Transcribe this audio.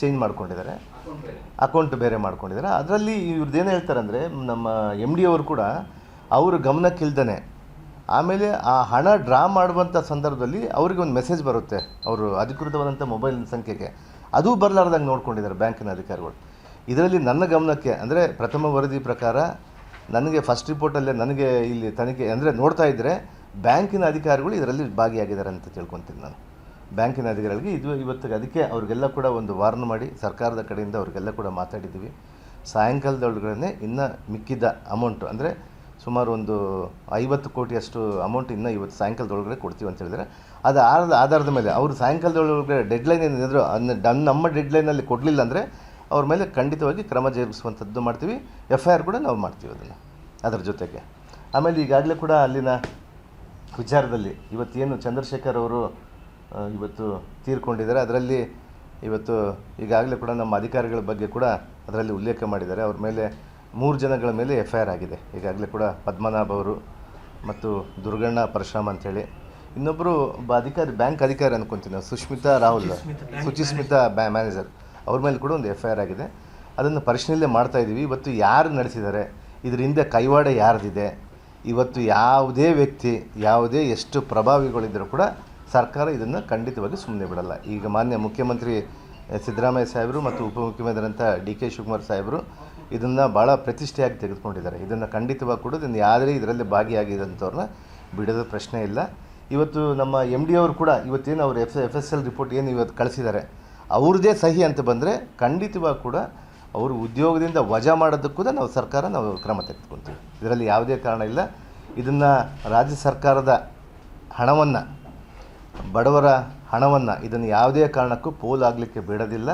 Change ಮಾಡ್ಕೊಂಡಿದ್ದಾರೆ. Account ಬೇರೆ ಮಾಡ್ಕೊಂಡಿದ್ದಾರೆ. ಅದರಲ್ಲಿ ಇವ್ರದ್ದು ಏನು ಹೇಳ್ತಾರೆ ಅಂದರೆ ನಮ್ಮ ಎಂ ಡಿ ಅವರು ಕೂಡ ಅವ್ರ ಗಮನಕ್ಕಿಲ್ದೇ ಆಮೇಲೆ ಆ ಹಣ ಡ್ರಾ ಮಾಡುವಂಥ ಸಂದರ್ಭದಲ್ಲಿ ಅವರಿಗೆ ಒಂದು ಮೆಸೇಜ್ ಬರುತ್ತೆ. ಅವರು ಅಧಿಕೃತವಾದಂಥ ಮೊಬೈಲ್ ಸಂಖ್ಯೆಗೆ. ಅದು ಬರಲಾರ್ದಂಗೆ ನೋಡ್ಕೊಂಡಿದ್ದಾರೆ ಬ್ಯಾಂಕಿನ ಅಧಿಕಾರಿಗಳು. ಇದರಲ್ಲಿ ನನ್ನ ಗಮನಕ್ಕೆ, ಅಂದರೆ ಪ್ರಥಮ ವರದಿ ಪ್ರಕಾರ ನನಗೆ ಫಸ್ಟ್ ರಿಪೋರ್ಟಲ್ಲೇ ನನಗೆ ಇಲ್ಲಿ ತನಿಖೆ, ಅಂದರೆ ನೋಡ್ತಾ ಇದ್ದರೆ ಬ್ಯಾಂಕಿನ ಅಧಿಕಾರಿಗಳು ಇದರಲ್ಲಿ ಭಾಗಿಯಾಗಿದ್ದಾರೆ ಅಂತ ತಿಳ್ಕೊತೀನಿ ನಾನು. ಬ್ಯಾಂಕಿನ ಅಧಿಕಾರಿಗಳಿಗೆ ಇದು ಇವತ್ತಿಗೆ ಅದಕ್ಕೆ ಅವ್ರಿಗೆಲ್ಲ ಕೂಡ ಒಂದು ವಾರ್ನ್ ಮಾಡಿ ಸರ್ಕಾರದ ಕಡೆಯಿಂದ ಅವ್ರಿಗೆಲ್ಲ ಕೂಡ ಮಾತಾಡಿದ್ದೀವಿ. ಸಾಯಂಕಾಲದೊಳಗಡೆ ಇನ್ನು ಮಿಕ್ಕಿದ್ದ ಅಮೌಂಟು ಅಂದರೆ ಸುಮಾರು ಒಂದು ಐವತ್ತು ಕೋಟಿಯಷ್ಟು ಅಮೌಂಟ್ ಇನ್ನೂ ಇವತ್ತು ಸಾಯಂಕಾಲದೊಳಗಡೆ ಕೊಡ್ತೀವಿ ಅಂತ ಹೇಳಿದರೆ ಅದು ಆಧಾರದ ಆಧಾರದ ಮೇಲೆ ಅವರು ಸಾಯಂಕಾಲದೊಳಗಡೆ ಡೆಡ್ಲೈನ್ ಏನಿದ್ರು ಅದನ್ನ ನಮ್ಮ ಡೆಡ್ಲೈನಲ್ಲಿ ಕೊಡಲಿಲ್ಲ ಅಂದರೆ ಅವ್ರ ಮೇಲೆ ಖಂಡಿತವಾಗಿ ಕ್ರಮ ಜರುಗಿಸುವಂಥದ್ದು ಮಾಡ್ತೀವಿ. ಎಫ್ ಐ ಆರ್ ಕೂಡ ನಾವು ಮಾಡ್ತೀವಿ ಅದನ್ನು ಅದರ ಜೊತೆಗೆ. ಆಮೇಲೆ ಈಗಾಗಲೇ ಕೂಡ ಅಲ್ಲಿನ ವಿಚಾರದಲ್ಲಿ ಇವತ್ತೇನು ಚಂದ್ರಶೇಖರ್ ಅವರು ಇವತ್ತು ತೀರ್ಕೊಂಡಿದ್ದಾರೆ. ಅದರಲ್ಲಿ ಇವತ್ತು ಈಗಾಗಲೇ ಕೂಡ ನಮ್ಮ ಅಧಿಕಾರಿಗಳ ಬಗ್ಗೆ ಕೂಡ ಅದರಲ್ಲಿ ಉಲ್ಲೇಖ ಮಾಡಿದ್ದಾರೆ. ಅವ್ರ ಮೇಲೆ ಮೂರು ಜನಗಳ ಮೇಲೆ ಎಫ್ ಐ ಆರ್ ಆಗಿದೆ. ಈಗಾಗಲೇ ಕೂಡ ಪದ್ಮನಾಭ ಅವರು ಮತ್ತು ದುರ್ಗಣ್ಣ ಪರಶುರಾಮ್ ಅಂಥೇಳಿ. ಇನ್ನೊಬ್ಬರು ಒಬ್ಬ ಅಧಿಕಾರಿ ಬ್ಯಾಂಕ್ ಅಧಿಕಾರಿ ಅನ್ಕೊತೀನಿ ನಾವು, ಸುಷ್ಮಿತಾ ರಾಹುಲ್. ಸುಚಿಸ್ಮಿತಾ ಬ್ಯಾ ಮ್ಯಾನೇಜರ್. ಅವ್ರ ಮೇಲೆ ಕೂಡ ಒಂದು ಎಫ್ ಐ ಆರ್ ಆಗಿದೆ. ಅದನ್ನು ಪರಿಶೀಲನೆ ಮಾಡ್ತಾ ಇದ್ದೀವಿ. ಇವತ್ತು ಯಾರು ನಡೆಸಿದ್ದಾರೆ? ಇದರಿಂದ ಹಿಂದೆ ಕೈವಾಡ ಯಾರ್ದಿದೆ? ಇವತ್ತು ಯಾವುದೇ ವ್ಯಕ್ತಿ ಯಾವುದೇ ಎಷ್ಟು ಪ್ರಭಾವಿಗಳಿದ್ದರೂ ಕೂಡ ಸರ್ಕಾರ ಇದನ್ನು ಖಂಡಿತವಾಗಿ ಸುಮ್ಮನೆ ಬಿಡಲ್ಲ. ಈಗ ಮಾನ್ಯ ಮುಖ್ಯಮಂತ್ರಿ ಸಿದ್ದರಾಮಯ್ಯ ಸಾಹೇಬರು ಮತ್ತು ಉಪಮುಖ್ಯಮಂತ್ರಿಯಂಥ ಡಿ ಕೆ ಶಿವಕುಮಾರ್ ಸಾಹೇಬರು ಇದನ್ನು ಭಾಳ ಪ್ರತಿಷ್ಠೆಯಾಗಿ ತೆಗೆದುಕೊಂಡಿದ್ದಾರೆ. ಇದನ್ನು ಖಂಡಿತವಾಗಿ ಕೂಡ ಇದನ್ನು ಯಾವುದೇ ಇದರಲ್ಲಿ ಭಾಗಿಯಾಗಿದ್ದಂಥವ್ರನ್ನ ಬಿಡೋದ ಪ್ರಶ್ನೆ ಇಲ್ಲ. ಇವತ್ತು ನಮ್ಮ ಎಂ ಡಿ ಅವರು ಕೂಡ ಇವತ್ತೇನು ಅವರು F F S L report ಏನು ಇವತ್ತು ಕಳಿಸಿದ್ದಾರೆ. ಅವ್ರದ್ದೇ ಸಹಿ ಅಂತ ಬಂದರೆ ಖಂಡಿತವಾಗಿ ಕೂಡ ಅವರು ಉದ್ಯೋಗದಿಂದ ವಜಾ ಮಾಡೋದಕ್ಕೂ ಕೂಡ ನಾವು ಸರ್ಕಾರ ನಾವು ಕ್ರಮ ತೆಗೆದುಕೊಳ್ತೀವಿ ಇದರಲ್ಲಿ ಯಾವುದೇ ಕಾರಣ ಇಲ್ಲ. ಇದನ್ನು ರಾಜ್ಯ ಸರ್ಕಾರದ ಹಣವನ್ನು ಬಡವರ ಹಣವನ್ನು ಇದನ್ನು ಯಾವುದೇ ಕಾರಣಕ್ಕೂ ಪೋಲಾಗಲಿಕ್ಕೆ ಬಿಡೋದಿಲ್ಲ.